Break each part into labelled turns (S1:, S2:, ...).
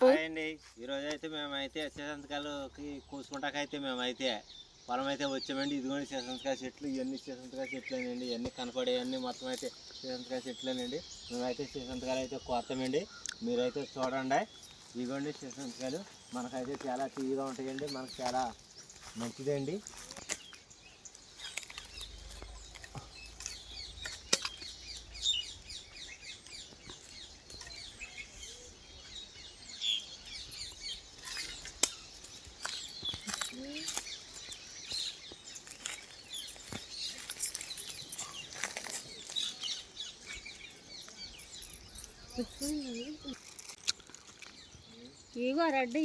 S1: చెప్పు.
S2: అండి. ఈరోజు అయితే మేమైతే సీసంతకాయలకి కూసుకుంటాకైతే మేమైతే పొలం అయితే వచ్చామండి. ఇదిగోండి శేషంతకాయ చెట్లు ఇవన్నీ శేషంతకాయ చెట్లేనండి. ఇవన్నీ కనపడేవన్నీ మొత్తం అయితే శేషంతకాయ చెట్లేనండి. మేమైతే శేషంతకాయలు అయితే కోస్తామండి. మీరైతే చూడండి. ఇదిగోండి శేషంతకాయలు మనకైతే చాలా తీయగా ఉంటాయండి. మనకు చాలా మంచిదండి.
S1: ఇగో రెడ్డి.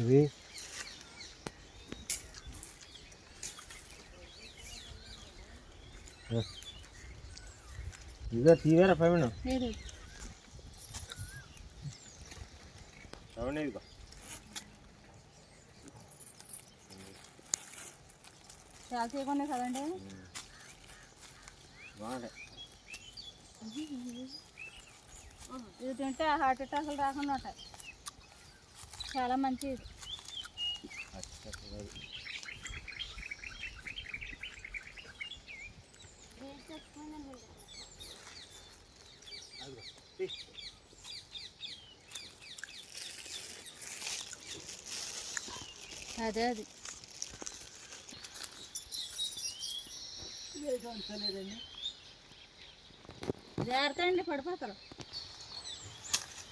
S2: ఇవి? ఇదిగో తీవేరా పవిను ఇదిగో.
S1: చాలా చేయకుండా కదండి? ఇది తింటే హార్ట్ అటాక్లు రాకుండా ఉంటాయి. చాలా మంచిది అదే అది. జాగ్రత్త అండి పడిపోతారు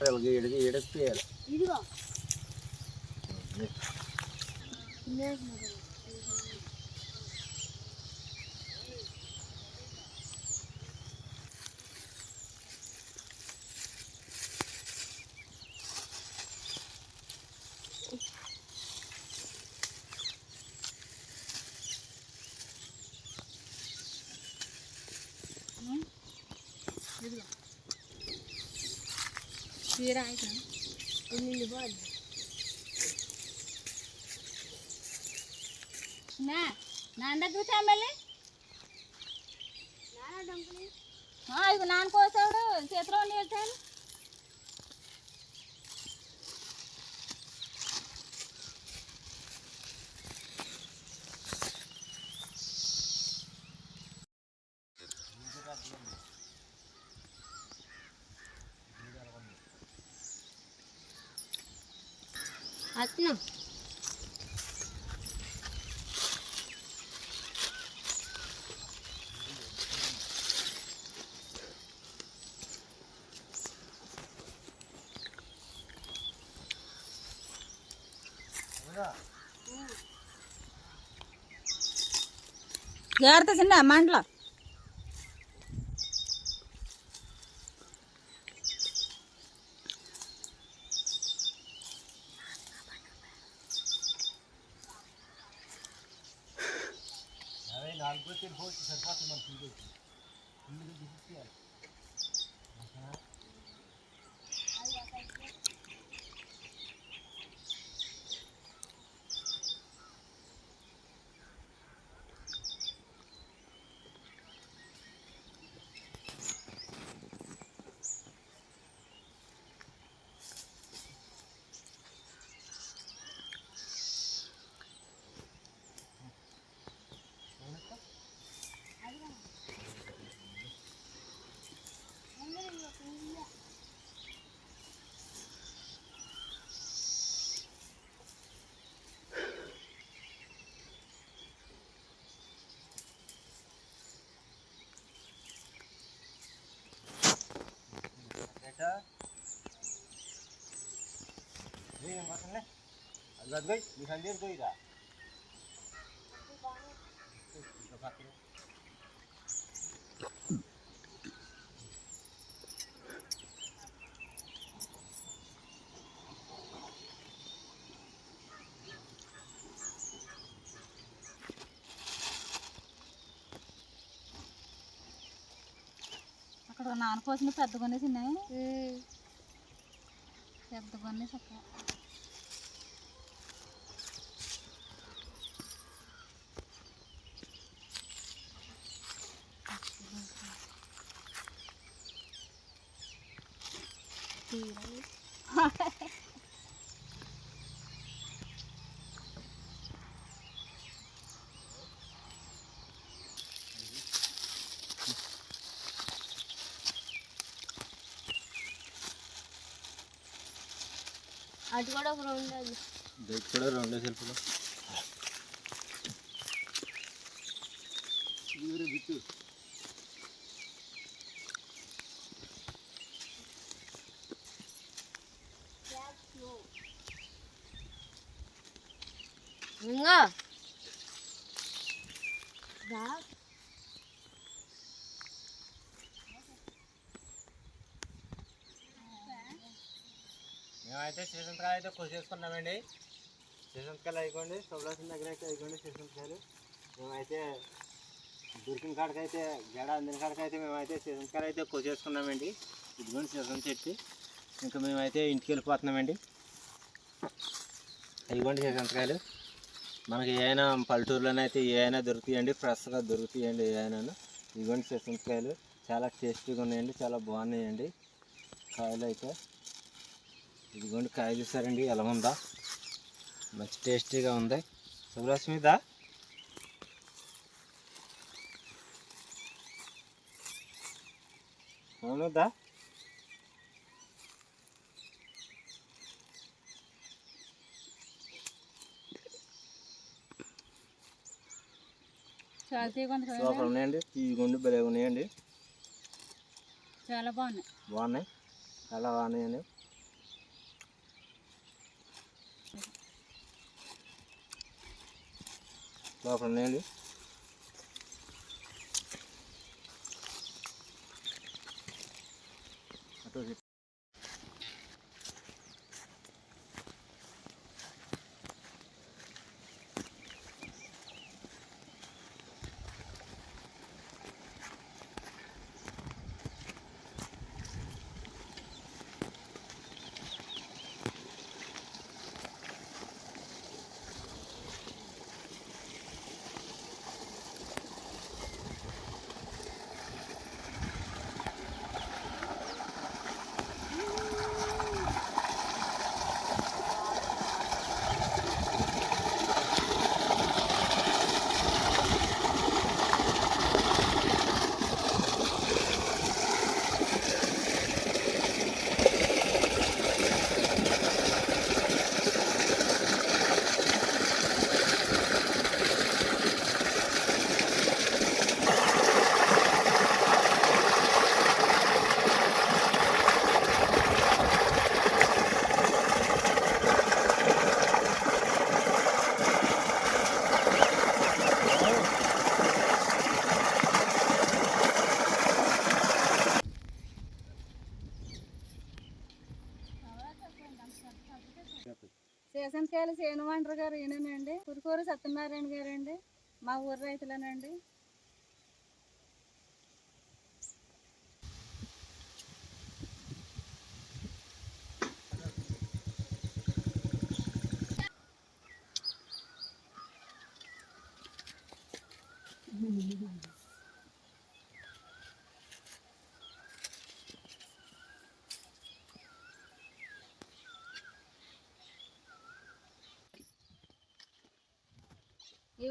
S2: ఇడికి ఇడేయాలి
S1: ఇదిగో ఇదిగో చీర అయితే నా నాన్న దగ్గర తేమల్లి ఇక నాన్న కోసాడు చేతిలో నీళ్ళు అత్నం జాగ్రత్త చిన్న మంటలో algo ter rosto, já tá tomando అక్కడ నాన్న కోసిన పెద్ద కొన్ని తిన్నాయి పెద్ద కొన్ని చక్కగా అటు కూడా ఒక రెండు అది.
S2: బయట కూడా రెండో సెల్ఫ్లో బిట్టు
S1: ఇంకా?
S2: మేమైతే శ్రీసంతకాయలు అయితే కోసేసుకున్నామండి శ్రీసంతకాయలు అయిపోండి సొబ్లాసిన దగ్గర అయితే అయిపోండి శ్రీసంతకాయలు మేమైతే దొరికిన అయితే గడ అందిన కాడికైతే మేమైతే శ్రీసంతకాయలు అయితే కోసేసుకున్నామండి ఇదిగోండి శ్రీసంత చెట్టు ఇంకా మేమైతే ఇంటికి వెళ్ళిపోతున్నామండి. ఇదిగోండి శ్రీసంతకాయలు మనకి ఏమైనా పల్లెటూరులోనైతే ఏ దొరుకుతాయండి ఫ్రెష్గా దొరుకుతాయండి ఏమైనా ఇదిగోండి సీసంతకాయలు చాలా టేస్టీగా ఉన్నాయండి చాలా బాగున్నాయండి. కాయలు అయితే. ఇదిగోండి కాయ చూసారండి ఎలా ఉందా? మంచి టేస్టీగా ఉంది. శుభలక్ష్మిదా అవునుదా
S1: చాలా
S2: ఉన్నాయండి. తీగుండి భలే ఉన్నాయండి.
S1: చాలా బాగున్నాయి.
S2: బాగున్నాయి. చాలా బాగున్నాయండి. આપણને
S1: సీసన్కాయలు సేనుమండ్రి గారు ఈయనండి కురుకూరు సత్యనారాయణ గారండి. మా ఊరు రైతులేనండి.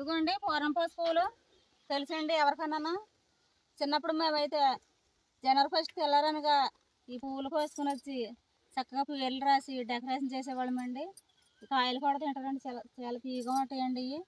S1: ఇవిగోండి పూరం పూలు. తెలుసండి ఎవరికన్నా చిన్నప్పుడు మేమైతే జనవరి ఫస్ట్ తెల్లారనగా ఈ పూలు కోసుకుని వచ్చి చక్కగా పూలు రాసి డెకరేషన్ చేసేవాళ్ళమండి కాయలు కూడా తింటారండి చాలా చాలా తీగా ఉంటాయండి ఇవి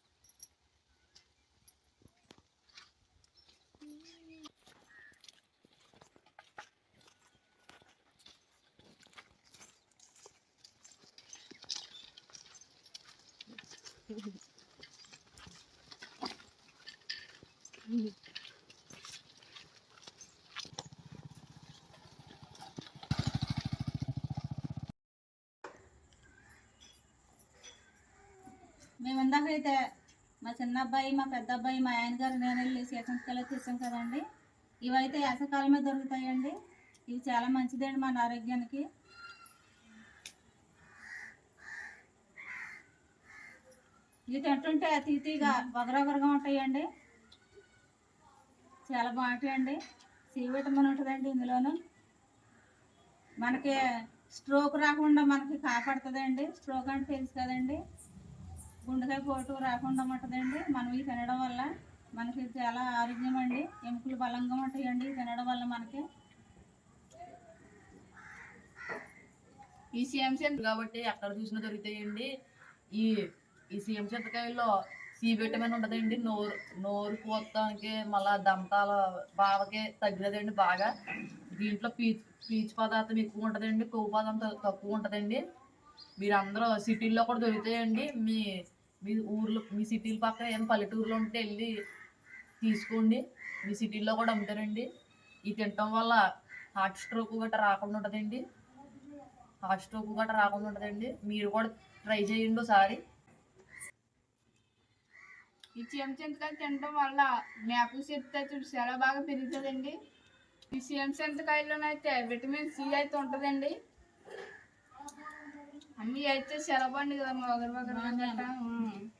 S1: మేము ఇందాకైతే మా చిన్న అబ్బాయి మా పెద్ద అబ్బాయి మా ఆయన గారు నేను వెళ్ళి సీసంకాయలు తెచ్చాం కదండి. ఇవైతే వేసవకాలమే దొరుకుతాయండి. ఇవి చాలా మంచిదండి మన ఆరోగ్యానికి. ఇవి తింటుంటే తీతిగా వగరొగరగా ఉంటాయండి. చాలా బాగుంటాయండి. సి విటమిన్ ఉంటుందండి ఇందులోను. మనకి స్ట్రోక్ రాకుండా మనకి కాపాడుతుందండి. స్ట్రోక్ అంటే తెలుసు కదండి. గుండెకాయ పోటు రాకుండా ఉంటుందండి. మనం ఇవి తినడం వల్ల మనకి చాలా ఆరోగ్యం అండి ఎముకలు బలంగా ఉంటాయండి. తినడం వల్ల మనకి.
S3: ఈ సీఎం సెంటర్ కాబట్టి ఎక్కడ చూసినా దొరుకుతాయండి. ఈ ఈ సీఎం చింతకాయల్లో సి విటమిన్ ఉంటుందండి. నోరు నోరు పోతానికి మళ్ళా దంతాల బావకి తగ్గినదండి బాగా. దీంట్లో పీచు పీచు పదార్థం ఎక్కువ ఉంటుందండి కొవ్వు పదార్థం తక్కువ ఉంటుందండి. మీరు అందరూ సిటీల్లో కూడా దొరుకుతాయండి. మీ మీ ఊర్లో మీ సిటీల పక్కన ఏం పల్లెటూరులో ఉంటే వెళ్ళి తీసుకోండి. మీ సిటీల్లో కూడా అమ్ముతారండి. ఇది తినటం వల్ల హార్ట్ స్ట్రోక్ గట్రా రాకుండా ఉంటుందండి. హార్ట్ స్ట్రోక్ గట్రా రాకుండా ఉంటుందండి. మీరు కూడా ట్రై చేయండి ఒకసారి.
S4: ఈ చెంచంతకాయ తినడం వల్ల జ్ఞాపక శక్తి అయితే చాలా బాగా పెరుగుతుందండి. ఈ చెంచంతకాయలోనైతే విటమిన్ సి అయితే ఉంటుందండి. అన్నీ అయితే బాగుంది కదా మా వగరు వగరు